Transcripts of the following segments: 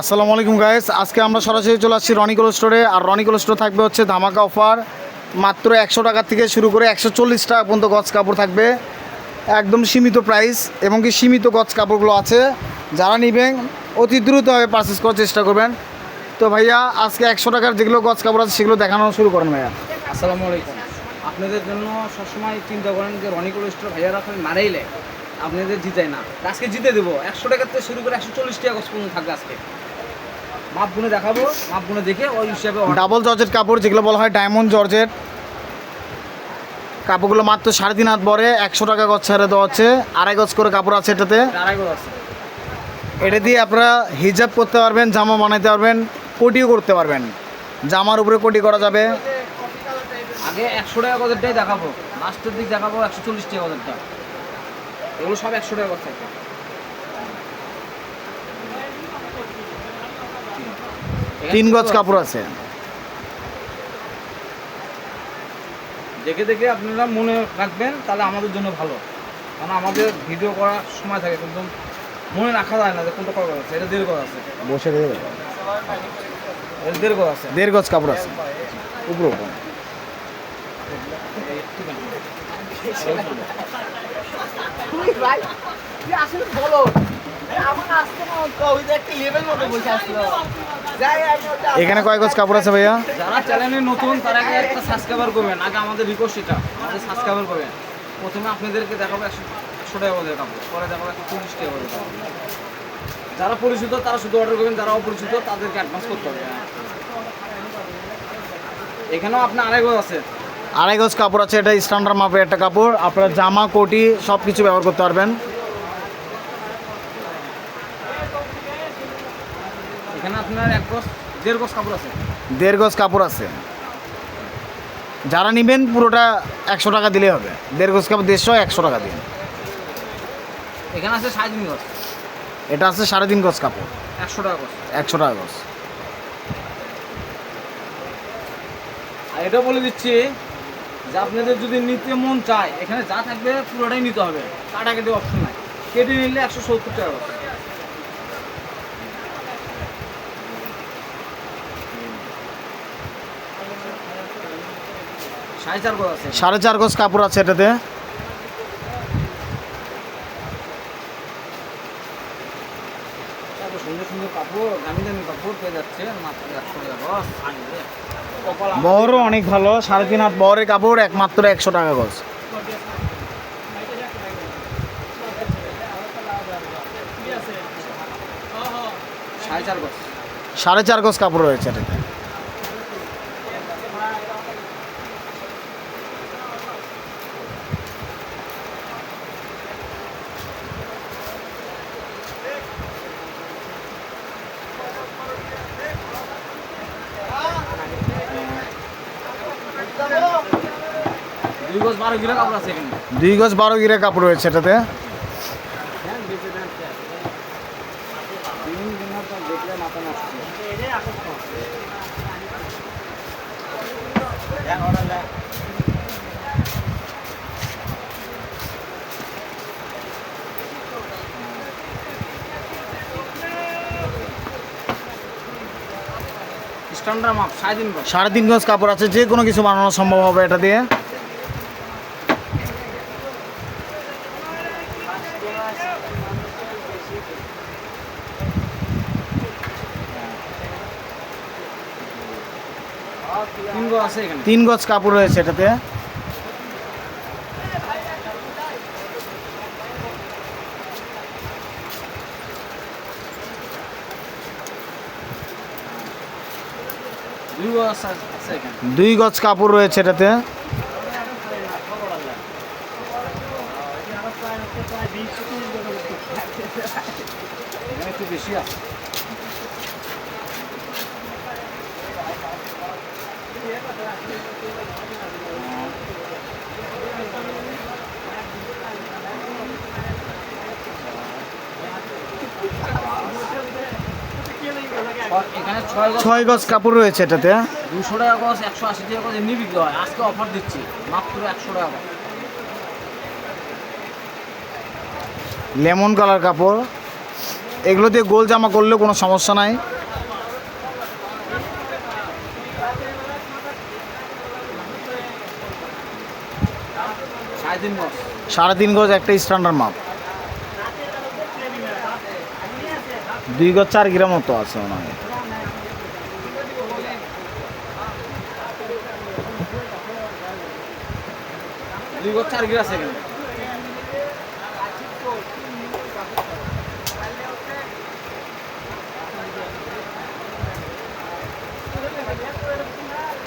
আসসালামু আলাইকুম গাইস আজকে আমরা সরাসরি চলে আসছি রনিকল স্টোরে। আর রনিকল স্টোর থাকবে হচ্ছে ধামাকা অফার মাত্র একশো টাকা থেকে শুরু করে একশো চল্লিশ টাকা পর্যন্ত গজ কাপড় থাকবে। একদম সীমিত প্রাইস এবং কি সীমিত গজ কাপড়গুলো আছে। যারা নেবেন, অতি দ্রুতভাবে পারচেস করার চেষ্টা করবেন। তো ভাইয়া, আজকে একশো টাকার যেগুলো গজ কাপড় আছে, সেগুলো দেখানো শুরু করেন ভাইয়া। আসসালামু আলাইকুম। আপনাদের জন্য সবসময় চিন্তা করেন যে রনিকুল স্টোর ভাইয়ারা আপনি মারাইলে আপনাদের জিতায় না। আজকে জিতে দেবো। একশো টাকার থেকে শুরু করে একশো চল্লিশ টাকা পর্যন্ত থাকবে আজকে। মাপ গুনে দেখাবো মাপ গুনে দেখে ওই হিসাবে ডাবল জর্জেট কাপড় যেগুলো বলা হয় ডায়মন্ড জর্জেট কাপড়গুলো মাত্র সাড়ে তিন হাত বরে একশো টাকা গজ ছেড়ে দেওয়া হচ্ছে। আড়াই গজ করে কাপড় আছে এটাতে। আড়াই গজ আছে। এটা দিয়ে আপনারা হিজাব করতে পারবেন জামা বানাইতে পারবেন কোটিও করতে পারবেন। জামার উপরে কোটি করা যাবে। আগে একশো টাকা গজেরটাই দেখাবো। লাস্টের দিক দেখাবো একশো চল্লিশ টাকা গজেরটা। এগুলো সব একশো টাকা গজ থাকবে তিন গজ কাপড় আছে। দেখে দেখে আপনারা মনে রাখবেন তাহলে আমাদের জন্য ভালো। কারণ আমাদের ভিডিও করার সময় থাকে কিন্তু মনে রাখা যায় না যে কোনটা করা আছে এটা দেড় গজ আছে। বসে দেড় গজ আছে। দেড় গজ কাপড় আছে। উপরে উপরে। এখানে কয় গজ কাপড় আছে ভাইয়া? যারা চ্যানেলে নতুন তারা আগে একটা সাবস্ক্রাইবার করবেন? আগে আমাদের রিকোয়েস্ট এটা আমাদের সাবস্ক্রাইবার করবেন। প্রথমে আপনাদেরকে দেখাবো একশো একশো টাকা করে দেখাবো। পরে দেখাবো একশো চল্লিশ টাকা করে যারা পরিচিত তারা শুধু অর্ডার করবেন। যারা অপরিচিত তাদেরকে অ্যাডভান্স করতে হবে। এখানেও আপনার আড়াই গজ আছে। আড়াই গজ কাপড় আছে। এটা স্ট্যান্ডার্ড মাপের একটা কাপড়। আপনারা জামা কোটি সব কিছু ব্যবহার করতে পারবেন। এখানে আপনার এক গজ দেড় গজ কাপড় আছে। দেড় গজ কাপড় আছে। যারা নেবেন পুরোটা একশো টাকা দিলে হবে। দেড় গজ কাপড় দেড়শো একশো টাকা দিন। এখানে আছে সাড়ে তিন গজ। এটা আছে সাড়ে তিন গজ কাপড়। একশো টাকা গজ। একশো টাকা গজ। আর এটা বলে দিচ্ছি যে আপনাদের যদি নিতে মন চায় এখানে যা থাকবে পুরোটাই নিতে হবে। কাটা কেটে অপশন নাই। কেটে নিলে একশো সত্তর টাকা সাড়ে চার গজ কাপড় আছে এটাতে। বহরও অনেক ভালো সাড়ে তিন হাত বহরের কাপড় একমাত্র একশো টাকা গজ। সাড়ে চার গজ। সাড়ে চার গজ কাপড় রয়েছে এটাতে। দুই গজ বারো গিরে কাপড় রয়েছে এটাতে। সাড়ে তিন গজ কাপড় আছে যে কোনো কিছু বানানো সম্ভব হবে এটা দিয়ে। তিন গজ কাপড় রয়েছে এটাতে। দুই গজ কাপড় রয়েছে এটাতে এখানে একটু বেশি আছে ছয়- গজ কাপড় রয়েছে এটাতে দুশো টাকা গজ একশো আশি টাকা গজ এমনি বিক্রি হয়। আজকে অফার দিচ্ছি মাত্র একশো টাকা লেমন কালার কাপড়। এগুলো দিয়ে গোল জামা করলেও কোনো সমস্যা নাই। সাড়ে তিন গজ। একটা স্ট্যান্ডার্ড মাপ। দুই গজ চার গ্রাম মতো আছে মনে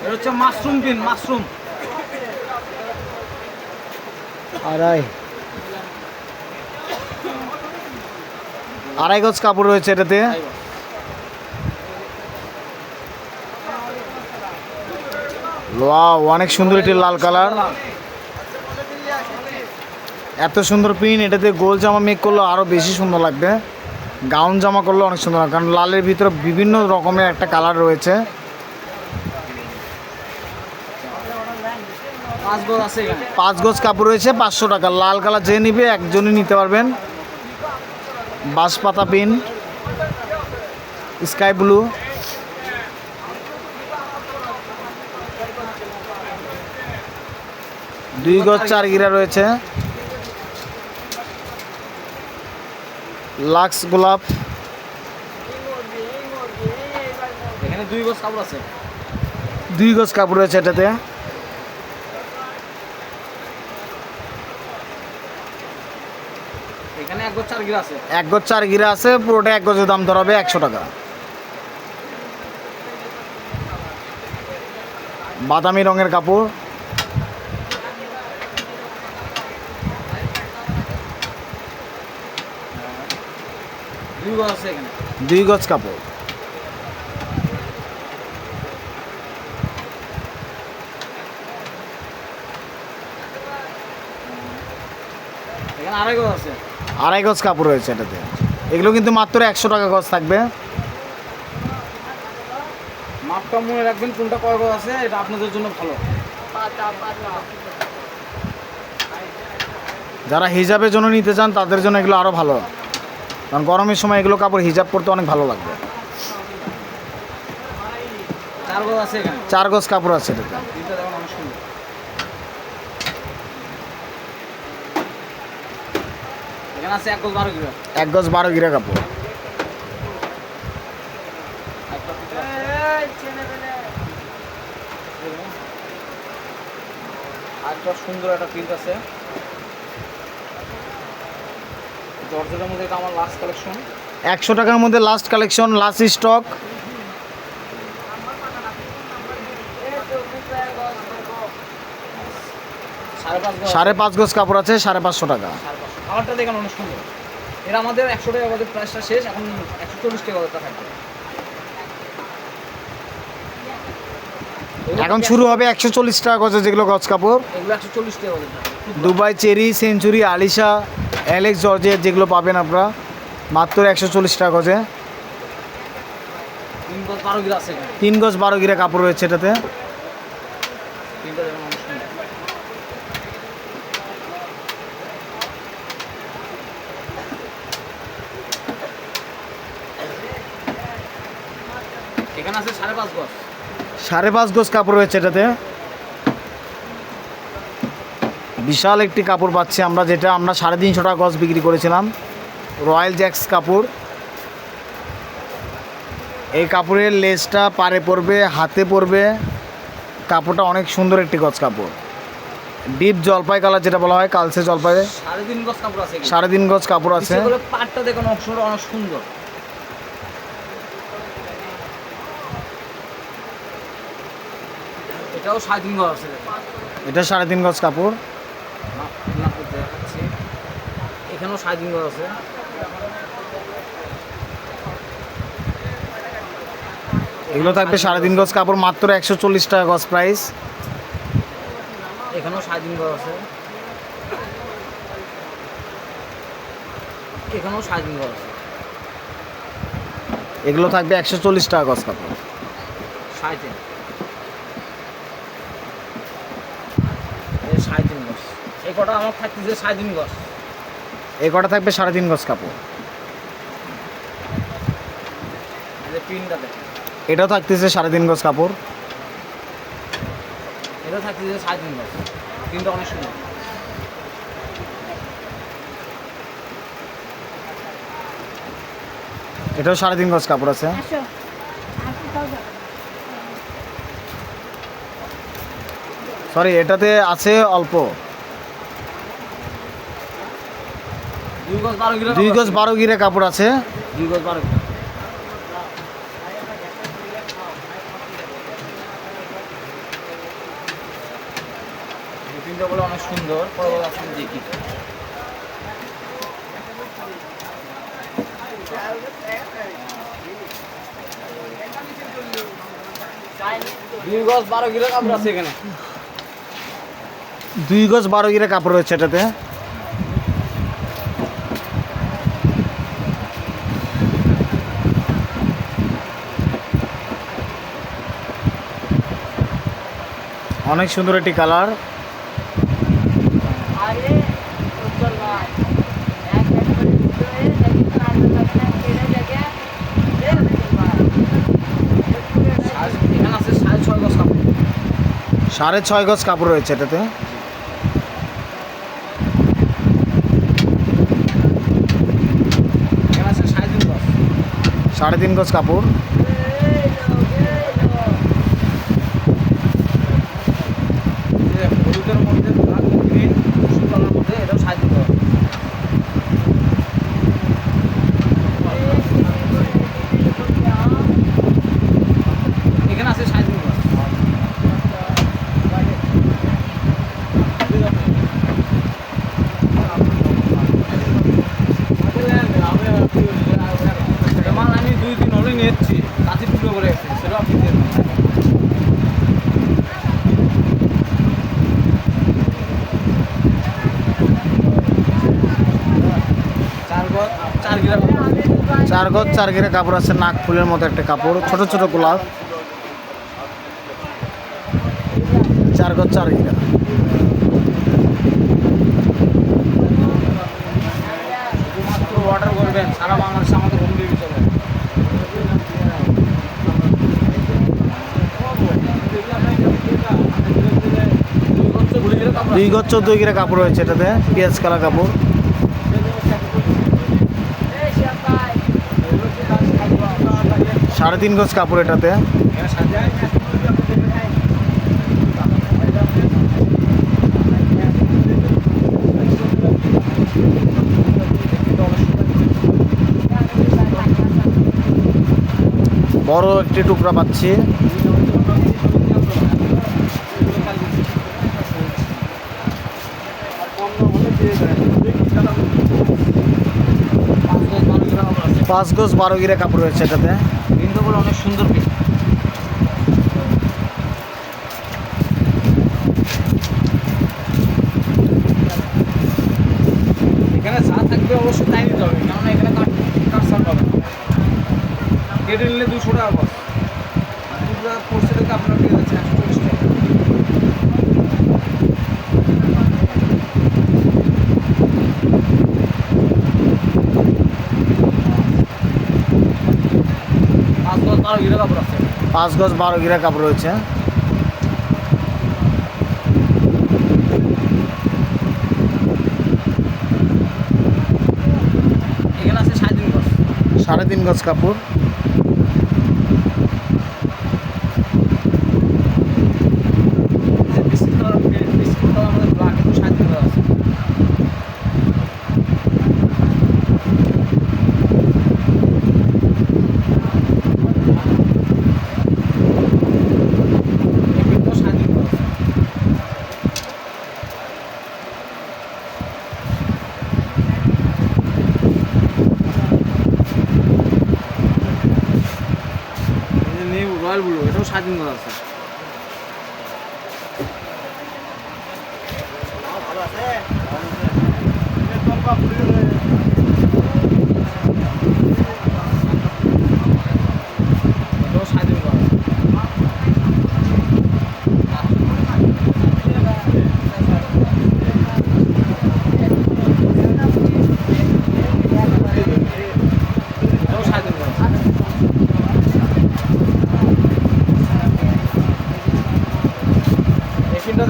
এটা হচ্ছে মাশরুম পিন মাশরুম। আড়াই। আড়াই গজ কাপড় রয়েছে এটাতে। ওয়াও, অনেক সুন্দর এটি লাল কালার। এত সুন্দর প্রিন্ট এটাতে গোল জামা মেক করলে আরও বেশি সুন্দর লাগবে। গাউন জামা করলে অনেক সুন্দর লাগবে কারণ লালের ভিতরে বিভিন্ন রকমের একটা কালার রয়েছে। পাঁচ গজ কাপড় রয়েছে পাঁচশো টাকা। লাল কালার যে নিবে একজনই নিতে পারবেন। বাঁশপাতা পিন স্কাই ব্লু দুই গজ চার গিরা রয়েছে। লাক্স গোলাপ। এখানে দুই গজ কাপড় আছে। দুই গজ কাপড় রয়েছে এটাতে। এক গজ চার গিরা আছে। পুরোটা এক গজের দাম ধরা হবে একশো টাকা। বাদামি রঙের কাপড়। গজ আছে এখানে? দুই গজ কাপড়। এখানে আড়াই গজ আছে। আড়াই গজ কাপড় রয়েছে এটাতে। এগুলো কিন্তু মাত্র একশো টাকা গজ থাকবে। মাপটা মনে রাখবেন কোনটা কয় গজ আছে এটা আপনাদের জন্য ভালো। যারা হিজাবের জন্য নিতে চান তাদের জন্য এগুলো আরও ভালো। কারণ গরমের সময় এগুলো কাপড় হিজাব পরতে অনেক ভালো লাগবে। চার গজ কাপড় আছে এক গজ বারো গিরা কাপড়। সুন্দর একটা প্রিন্ট আছে। জর্জেটের মধ্যে এটা আমার লাস্ট কালেকশন একশো টাকার মধ্যে লাস্ট কালেকশন লাস্ট স্টক সাড়ে পাঁচ গজ। কাপড় আছে সাড়ে পাঁচশো টাকা। কালারটা দেখেন অনেক সুন্দর। এটা আমাদের একশো টাকা আমাদের প্রাইসটা শেষ এখন একশো চল্লিশ টাকা থাকবে এখন শুরু হবে একশো চল্লিশ টাকা গজে যেগুলো গজ কাপড়। এগুলো একশো চল্লিশ টাকা Dubai cherry century Alisha Alex জর্জের যেগুলো পাবেন আপনারা মাত্র একশো চল্লিশ টাকা গজে। তিন গজ বারো গিরা আছে তিন গজ বারো গিরা কাপড় রয়েছে এটাতে। সাড়ে পাঁচ গজ কাপড় রয়েছে এটাতে। বিশাল একটি কাপড় পাচ্ছি আমরা যেটা আমরা সাড়ে তিনশো টাকা গজ বিক্রি করেছিলাম। রয়্যাল জ্যাক্স কাপড়। এই কাপড়ের লেসটা পারে পড়বে হাতে পড়বে। কাপড়টা অনেক সুন্দর একটি গজ কাপড়। ডিপ জলপাই কালার যেটা বলা হয় কালসে জলপাই। সাড়ে তিন গজ কাপড় আছে সাড়ে তিন গজ কাপড় আছে। পাটটা দেখুন অংশটা অনেক সুন্দর। এটাও সাড়ে তিন গজ আছে এটা সাড়ে তিন গজ কাপড়। দেখাচ্ছি এখানেও গজ আছে। এগুলো থাকবে সাড়ে তিন গজ কাপড় মাত্র একশো চল্লিশ টাকা গজ প্রাইস এখানেও সাড়ে তিন গজ আছে। এখানেও সাড়ে তিন গজ আছে। এগুলো থাকবে একশো চল্লিশ টাকা গজ কাপড়। সাড়ে তিন এই সাড়ে তিন গজ এই কটা আমার থাকতেছে সাড়ে তিন গজ। এই কটা থাকবে সাড়ে তিন গজ কাপড়? দেখেন। এটাও থাকতেছে সাড়ে তিন গজ কাপড়? এটা থাকতেছে সাড়ে তিন গজ। পিনটা অনেক সুন্দর। এটাও সাড়ে তিন গজ কাপড় আছে। সরি এটাতে আছে অল্প। দুই গজ বারো গিরে কাপড় আছে। দুই গজ বারো কিলো বলে অনেক সুন্দর পরে বলে দেখি। দুই গজ বারো কিলো কাপড় আছে এখানে। দুই গজ বারো গিরে কাপড় রয়েছে এটাতে অনেক সুন্দর একটি কালার আরে উজ্জ্বল ভাই এক এক করে দিতে হয়ে দেখি তো আর লাগে না কেড়ে জায়গা রে উজ্জ্বল ভাই সাড়ে- ছয় গজ কাপড় রয়েছে এটাতে। সাড়ে তিন গজ কাপড়। যে হলুদের মধ্যে ব্ল্যাক গ্রিন সবুজ কালার মধ্যে এটাও সাড়ে তিন গজ এখানে আছে সাড়ে তিন গজ এটা মাল আমি দুই দিন হলে নিয়েছি তাতে টুকরো করে গেছে সেটা আপনি দিয়ে দেবেন। চার গজ চার গ্রাম চার গজ চার গিরে কাপড় আছে নাক ফুলের মতো একটা কাপড় ছোট ছোট গোলাপ। চার গজ চার গিরা অর্ডার করবেন সারা বাংলাদেশে আমাদের হোম ডেলিভারি চলে। দুই গজ চোদ্দ গিরে কাপড় রয়েছে এটাতে পেঁয়াজ কালার কাপড়। সাড়ে তিন গজ কাপড় এটাতে। বড় একটি টুকরা পাচ্ছি। পাঁচ গজ বারো গিরে কাপড় রয়েছে এটাতে। বিন্দুগুলো অনেক সুন্দর পিস এখানে যা থাকবে অবশ্যই তাই নিতে হবে কেননা এখানে কাট কাট সার পাবে না। কেটে নিলে দুশো টাকা বস দুশো টাকা পড়ছে থেকে আপনার পেয়ে যাচ্ছে একশো চল্লিশ টাকা পাঁচ দশ বারো কিলো কাপড় আছে পাঁচ গজ বারো গিরা কাপড় রয়েছে। এখানে আছে সাড়ে তিন গজ। সাড়ে তিন গজ কাপড় যে বিস্কিট কালার বিস্কিট কালার আমাদের ব্ল্যাক একটু সাড়ে তিন গজ আছে এই পিনটাও সাড়ে তিন গজ আছে। এই যে নিউ রয়্যাল ব্লু এটাও সাড়ে তিন গজ আছে এটাও সাড়ে তিন গজ এটাও সাড়ে তিন গজ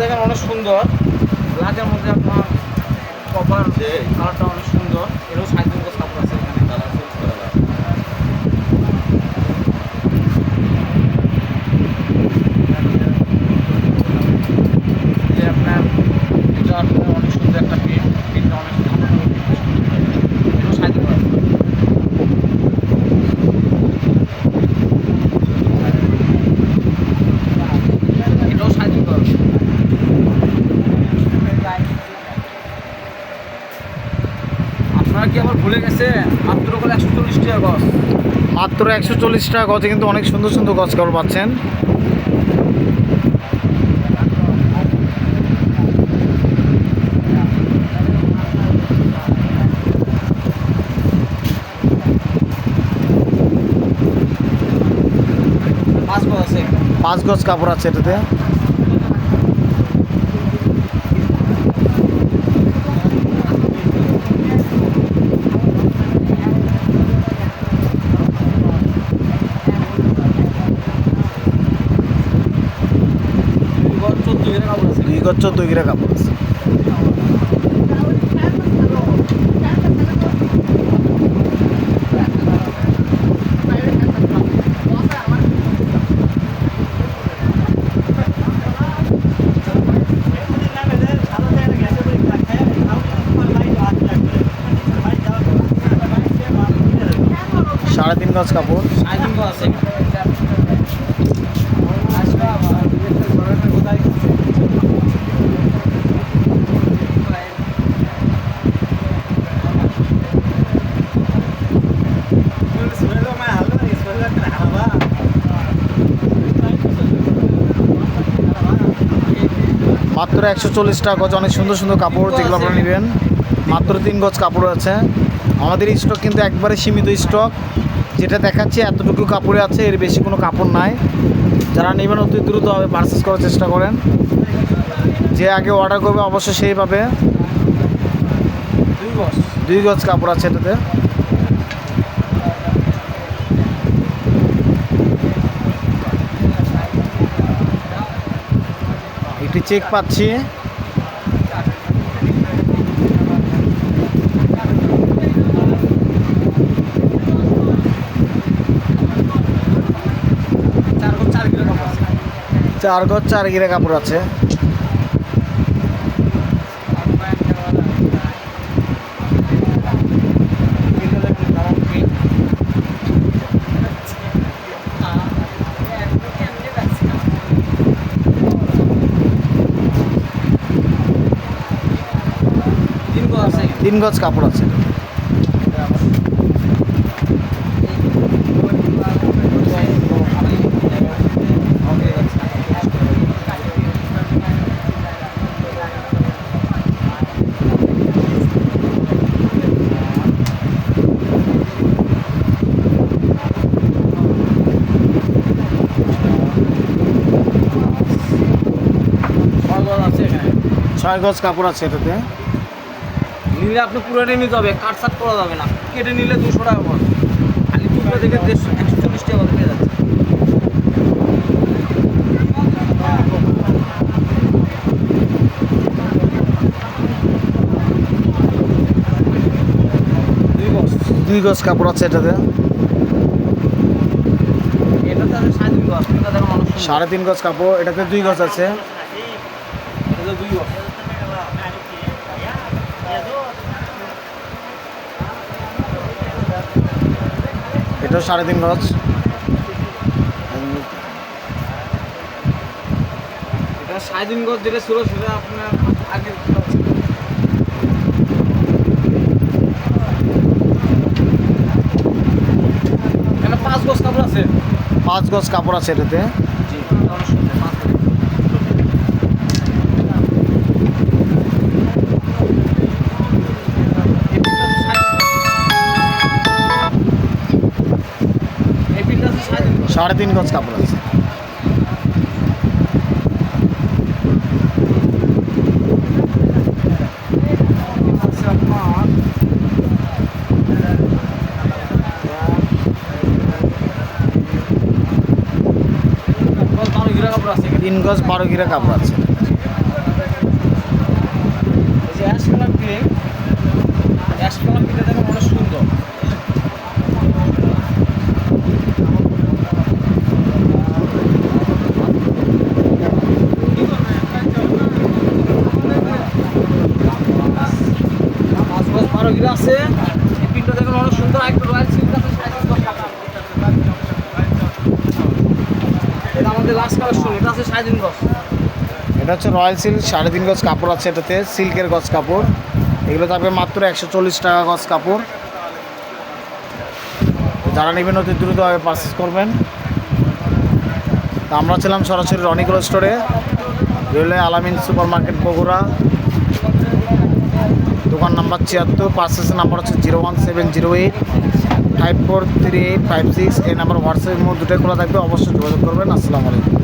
দেখেন অনেক সুন্দর ব্ল্যাকের মধ্যে আপনার কভার কালারটা অনেক সুন্দর। এরও সাইজ মতো কাপড় আছে এখানে কালার চেঞ্জ করা যায় যে আপনার এটা আপনার অনেক সুন্দর একটা প্রিন্ট প্রিন্টটা অনেক সুন্দর এরও সাইজ করা আছে। এটাও সাইজ করা আছে। আপনারা কি আবার ভুলে গেছেন মাত্র করে একশো চল্লিশ টাকা গছ মাত্র একশো চল্লিশ টাকা গজে কিন্তু অনেক সুন্দর সুন্দর গজ কাপড় পাচ্ছেন। পাঁচ গজ কাপড় আছে এটাতে দুই গজ চোদ্দ গেলে কাপড় আছে দুই গজ চোদ্দ গিরা কাপড় আছে। সাড়ে তিন গজ কাপড়। সাইজ কিন্তু আছে। মাত্র একশো চল্লিশ টাকা গজ অনেক সুন্দর সুন্দর কাপড় যেগুলো আপনারা নেবেন। মাত্র তিন গজ কাপড় আছে। আমাদের স্টক কিন্তু একবারে সীমিত স্টক যেটা দেখাচ্ছে এতটুকু কাপড়ে আছে এর বেশি কোনো কাপড় নাই। যারা নেবেন অতি দ্রুতভাবে পারচেস করার চেষ্টা করেন। যে আগে অর্ডার করবে অবশ্যই সেই পাবে। দুই গজ। দুই গজ কাপড় আছে এটাতে। চেক পাচ্ছি। চার গজ চার গিরে কাপড় আছে এটা দেখুন কালার প্রিন্ট তিন গজ আছে তিন গজ কাপড় আছে। আছে ছয় গজ কাপড় আছে এটাতে। নিলে আপনি পুরোটাই নিতে হবে কাট সাট করা যাবে না। কেটে নিলে দুশো টাকা পড়বে খালি টুকরো থেকে দেড়শো একশো চল্লিশ টাকা পেয়ে যাচ্ছে। দুই গজ। কাপড় আছে এটাতে। সাড়ে তিন গজ গজ কাপড় এটাতে দুই গজ আছে। দুই বক্স এটাও সাড়ে তিন গজ। এটা সাড়ে তিন গজ যেটা ছিল সেটা আপনার আগে পাঁচ গজ কাপড় আছে। পাঁচ গজ কাপড় আছে এটাতে। সাড়ে তিন গজ। কাপড় আছে। তিন গজ বারো গিরা কাপড় আছে প্রিন্টটা দেখুন অনেক সুন্দর অনেক সুন্দর রয়্যাল সিল্ক আমাদের লাস্ট এটা সাড়ে তিন দশ এটা হচ্ছে রয়্যাল সিল্ক, সাড়ে তিন গজ কাপড় আছে এটাতে, সিল্কের গজ কাপড়। এগুলো থাকবে মাত্র একশো চল্লিশ টাকা গজ কাপড়। যারা নেবেন, অতি দ্রুতভাবে পারচেস করবেন। আমরা ছিলাম সরাসরি রনিগুলো স্টোরে railway Alamin super market Bogura. Number ছিয়াত্তর পার্সেস নাম্বার হচ্ছে zero one seven zero eight, five four three eight, five six, এই নাম্বার হোয়াটসঅ্যাপ দুটোই খোলা থাকবে, অবশ্যই যোগাযোগ করবেন। আসসালামু আলাইকুম।